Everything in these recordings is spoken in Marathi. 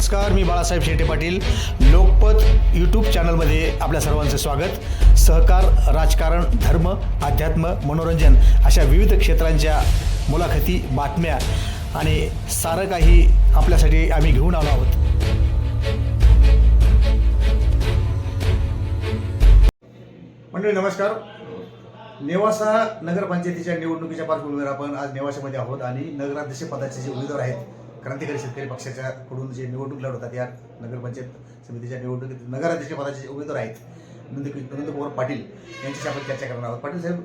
नमस्कार मी बाळासाहेब शेटे पाटील. लोकपत यूट्यूब चॅनलमध्ये आपल्या सर्वांचं स्वागत. सहकार राजकारण धर्म अध्यात्म मनोरंजन अशा विविध क्षेत्रांच्या मुलाखती बातम्या आणि सारं काही आपल्यासाठी आम्ही घेऊन आलो आहोत. मंडळी नमस्कार. नेवासा नगरपंचायतीच्या निवडणुकीच्या पार्श्वभूमीवर आपण आज नेवाशामध्ये आहोत आणि नगराध्यक्ष पदाचे जे उमेदवार आहेत क्रांतिकारी शेतकरी पक्षाच्या कडून जे निवडणूक लढवतात या नगरपंचायत समितीच्या निवडणुकीत नगराध्यक्ष पदाचे उमेदवार आहेत नंद नंदकुमार पाटील यांच्याशी आपण चर्चा करणार आहोत. पाटील साहेब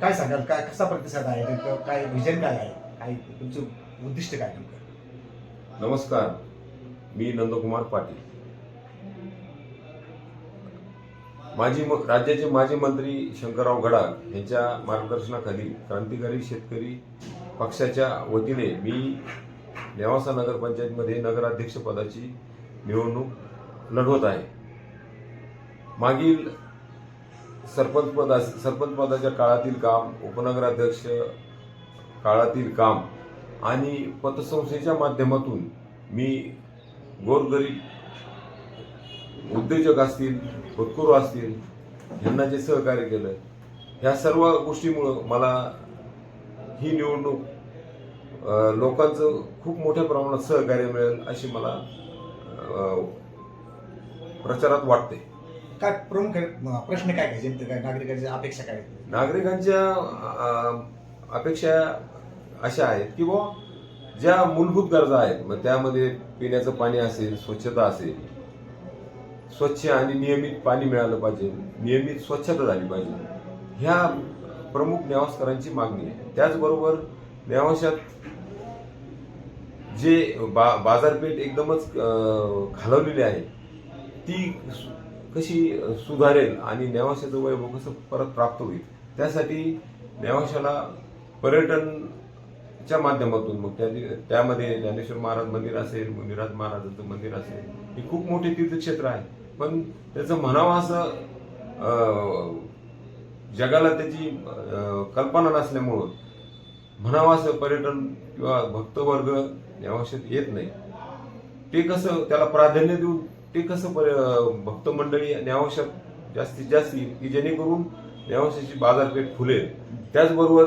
काय सांगाल? काय कसा प्रतिसाद आहे? नेमकं काय विजन काय आहे? काय तुमचं उद्दिष्ट काय नेमकं? नमस्कार. मी नंदकुमार पाटील. माजी म- राज्याचे माजी मंत्री शंकरराव गडाख यांच्या मार्गदर्शनाखाली क्रांतिकारी शेतकरी पक्षाच्या वतीने मी नेवासा नगरपंचायतमध्ये नगराध्यक्षपदाची निवडणूक लढवत आहे. मागील सरपंच पदा सरपंच पदाच्या काळातील काम उपनगराध्यक्ष काळातील काम आणि पतसंस्थेच्या माध्यमातून मी गोरगरीब उद्योजक असतील होतकरू असतील यांना जे सहकार्य केलं ह्या सर्व गोष्टीमुळं मला ही निवडणूक लोकांचं खूप मोठ्या प्रमाणात सहकार्य मिळेल अशी मला प्रचारात वाटते काय प्रमुख प्रश्न काय काय जनते काय नागरिकांच्या अपेक्षा काय? नागरिकांच्या अपेक्षा अशा आहेत की बुवा ज्या मूलभूत गरजा आहेत मग त्यामध्ये पिण्याचं पाणी असेल स्वच्छता असेल स्वच्छ आणि नियमित पाणी मिळालं पाहिजे नियमित स्वच्छता झाली पाहिजे ह्या प्रमुख नेवासकरांची मागणी आहे त्याचबरोबर नेवाशात जे बा बाजारपेठ एकदमच घालवलेली खालवलेली आहे ती कशी सुधारेल आणि नेवाशाचं वैभव कसं परत प्राप्त होईल? त्यासाठी नेवाशाला पर्यटनच्या माध्यमातून मग त्या त्यामध्ये ज्ञानेश्वर महाराज मंदिर असेल मुनिराज महाराजांचं मंदिर असेल हे खूप मोठे तीर्थक्षेत्र आहे. पण त्याचं म्हणावं असं जगाला त्याची कल्पना नसल्यामुळं म्हणावं असं पर्यटन किंवा भक्तवर्ग नेवाशात येत नाही. ते कसं त्याला प्राधान्य देऊन ते कसं पर- भक्त मंडळी न्यावश्यक जास्तीत जास्त येईल की जेणेकरून नेवाशाची बाजारपेठ फुलेल. त्याचबरोबर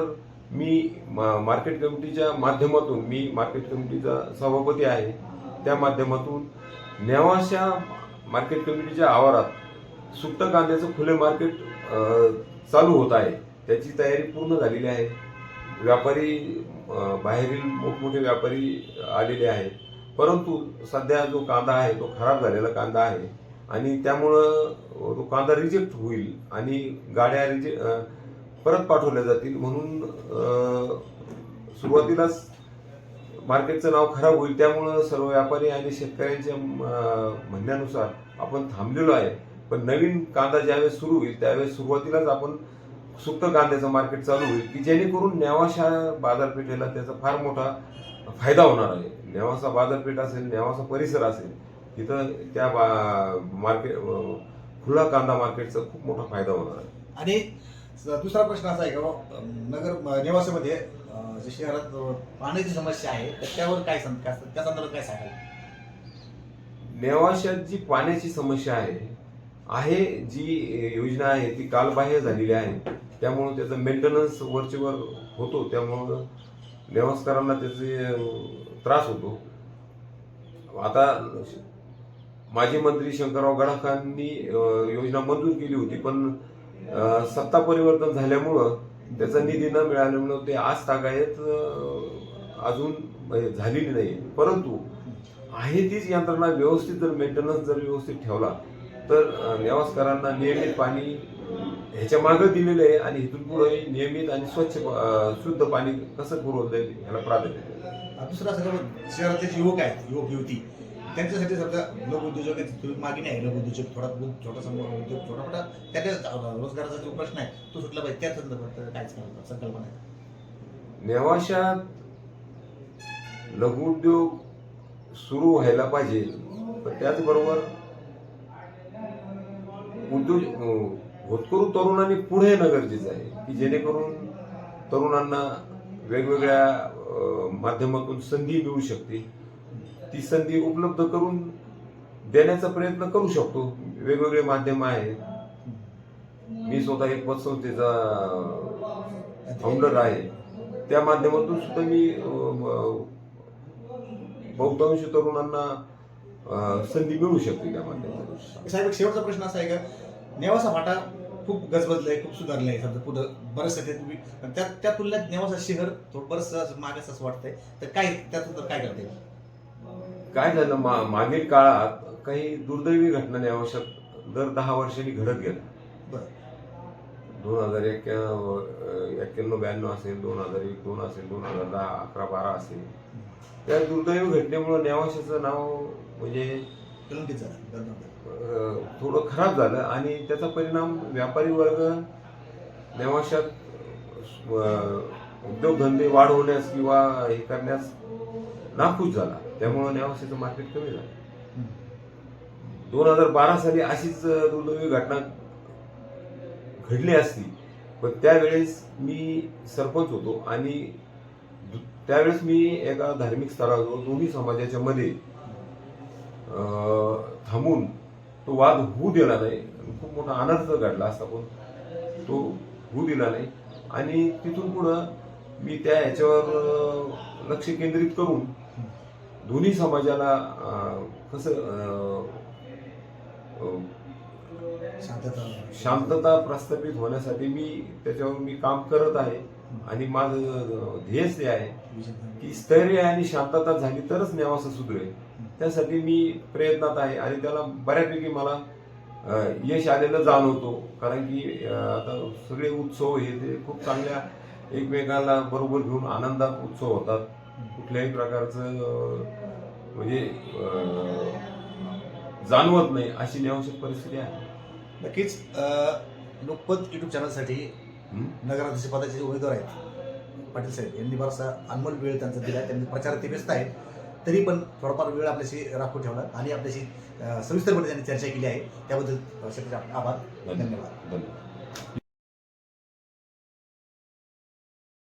मी मा- मार्केट कमिटीच्या माध्यमातून मी मार्केट कमिटीचा सभापती आहे त्या माध्यमातून न्यावाशा मार्केट कमिटीच्या आवारात सुट्ट कांद्याचं खुले मार्केट चालू होत आहे. त्याची तयारी पूर्ण झालेली आहे. व्यापारी बाहेरील मोठमोठे व्यापारी आलेले आहेत. परंतु सध्या जो कांदा आहे तो खराब झालेला कांदा आहे आणि त्यामुळं तो कांदा रिजेक्ट होईल आणि गाड्या रिजे परत पाठवल्या जातील म्हणून सुरुवातीलाच मार्केटचं नाव खराब होईल. त्यामुळं सर्व व्यापारी आणि शेतकऱ्यांच्या म्हणण्यानुसार आपण थांबलेलो आहे. पण नवीन कांदा ज्यावेळेस सुरू होईल त्यावेळेस सुरुवातीलाच आपण सुप्त कांद्याचं मार्केट चालू होईल की जेणेकरून नेवाशा बाजारपेठेला त्याचा फार मोठा फायदा होणार आहे. नेवासा बाजारपेठ असेल नेवासा परिसर असेल तिथं त्या बा मार्केट खुला कांदा मार्केटचा खूप मोठा फायदा होणार आहे. आणि दुसरा प्रश्न असा आहे का नगर नेवासामध्ये जे शहरात पाण्याची समस्या आहे तर त्यावर काय- त्या संदर्भात काय सांगाल? नेवाशात जी पाण्याची समस्या आहे आहे जी योजना आहे ती कालबाह्य झालेली आहे. त्यामुळं त्याचं मेंटेनन्स वरचेवर होतो त्यामुळं नेवासकरांना त्याचे त्रास होतो. आता माजी मंत्री शंकरराव गडाखांनी योजना मंजूर केली होती पण सत्ता परिवर्तन झाल्यामुळं त्याचा निधी न मिळाल्यामुळं ते आज तागायत अजून म्हणजे झालेली नाही. परंतु आहे तीच यंत्रणा व्यवस्थित जर मेंटेनन्स जर व्यवस्थित ठेवला तर नेवास्करांना नेवासकरांना नियमित पाणी ह्याच्या मागं दिलेलं आहे आणि इथून पुढे नियमित आणि स्वच्छ शुद्ध पाणी कसं पुरवलं जाईल ह्याला प्राधान्य दुसरा सगळं शहरातले जे युवक आहेत युवक युवती. त्यांच्यासाठी समजा लोक उद्योजक मागणी आहे लोक उद्योजक थोडा छोटासा मो- उद्योग छोटा मोठा त्याच्या रोजगाराचा जो प्रश्न आहे तो सुटला पाहिजे. त्या संदर्भात सांगाल? संकल्पना आहे. नेवाशात लघुउद्योग सुरू व्हायला पाहिजे. पण त्याचबरोबर उद्योग होतकरू तरुणांनी पुढे येणं गरजेचं आहे की जेणेकरून तरुणांना वेगवेगळ्या माध्यमातून संधी मिळू शकते. ती संधी उपलब्ध करून देण्याचा प्रयत्न करू शकतो. वेगवेगळे माध्यम आहेत. मी स्वतः एक पतसंस्थेचा फाउंडर आहे. त्या माध्यमातून सुद्धा मी बहुतांश तरुणांना संधी मिळू शकते त्या माध्यमातून. साहेब शेवटचा प्रश्न असा आहे का? नेवासा फाटा खूप गजबजलाय खूप सुधारलाय. समजा पुढं बरंचसं ते तुम्ही त्या त्या तुलनेत नेवासा शहर थोडं बरंचसं मागास असं वाटतंय. तर काय त्यातून तर काय करता येईल? काय झालं मा मागील काळात काही दुर्दैवी घटना आवश्यक दर दहा वर्षांनी घडत गेल्या. बरं. दोन हजार एक्क्याण्णव ब्याण्णव असेल दोन हजार एक दोन असेल दोन हजार दहा अकरा बारा असेल. त्या दुर्दैवी घटनेमुळे नेवाशाचं नाव म्हणजे कलंकित झाला थोडं खराब झालं आणि त्याचा परिणाम व्यापारी वर्ग नेवाशात उद्योगधंदे वाढवण्यास किंवा हे करण्यास नाखुश झाला. त्यामुळं नेवाशाचं मार्केट कमी झालं. दोन हजार बारा साली अशीच दुर्दैवी घटना घडली असती. पण त्यावेळेस मी सरपंच होतो आणि दु- त्यावेळेस मी एका धार्मिक स्थळावर दोन्ही समाजाच्या मध्ये थांबून तो वाद होऊ दिला नाही. खूप मोठा अनर्थ घडला असता पण तो होऊ दिला नाही. आणि तिथून पुढं मी त्या ह्याच्यावर लक्ष केंद्रित करून दोन्ही समाजाला कसं शांतता प्रस्थापित होण्यासाठी मी त्याच्यावर मी काम करत आहे. आणि माझं ध्येयच ते आहे. की स्थैर्य आणि शांतता झाली तरच नेवासं सुधरेल त्यासाठी मी प्रयत्नात आहे आणि त्याला बऱ्यापैकी मला यश आलेलं जाणवतो. कारण की आता सगळे उत्सव हे खूप चांगल्या एकमेकाला बरोबर घेऊन आनंदात उत्सव होतात. कुठल्याही प्रकारचं म्हणजे जाणवत नाही अशी नेवाशी परिस्थिती आहे. नक्कीच अं, लोकपत युट्यूब चॅनलसाठी? नगराध्यक्ष पदाचे उमेदवार आहेत पाटील साहेब यांनी बराचसा अनमोल वेळ त्यांचा दिला त्यांनी प्रचारात ते व्यस्त आहेत. तरी पण थोडाफार वेळ आपल्याशी राखून ठेवला आणि आपल्याशी सविस्तरपणे त्यांनी चर्चा केली आहे. त्याबद्दल आभार. धन्यवाद. धन्यवाद.